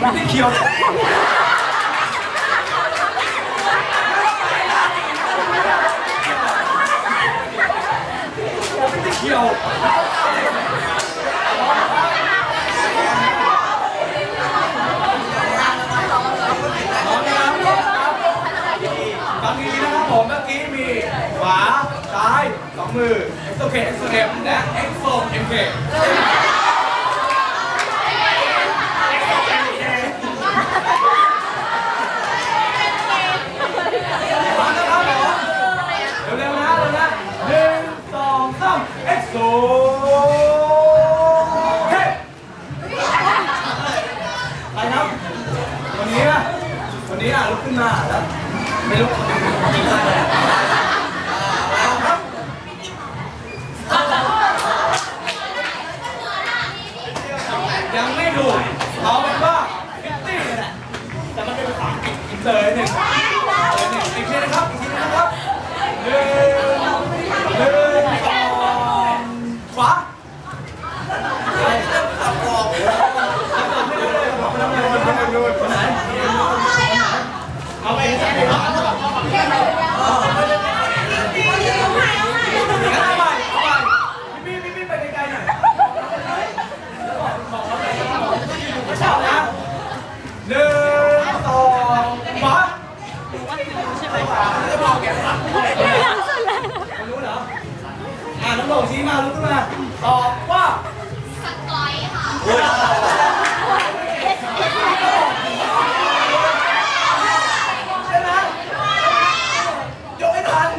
ไม่ได้เคี้ยวไม่ได้เคี้ยวพร้อมนะครับพร้อมครับฟังดีๆนะครับผมเมื่อกี้มีขวาซ้ายสองมือ exo K exo M และ exo M K พ าม exo เฮ้ไปครับ วันนี้นะวันนี้อะลุกขึ้นมาแล้วไม่ลุกกินได้เลยเอาครับยังไม่ถูกเอาเป็นว่าฟิตตี้แหละแต่มันเป็นภาษาอังกฤษอินเตอร์หนึ่งอีกทีนะครับ อีกทีนะครับหนึ่ง ลุงขึ้มตอบว่าสกอยค่ะใช่ไหมยกไม่ทัน